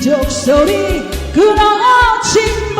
기적 소리 그 아침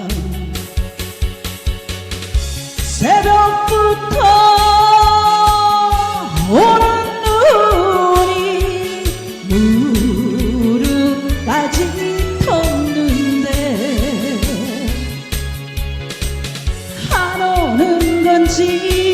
ti.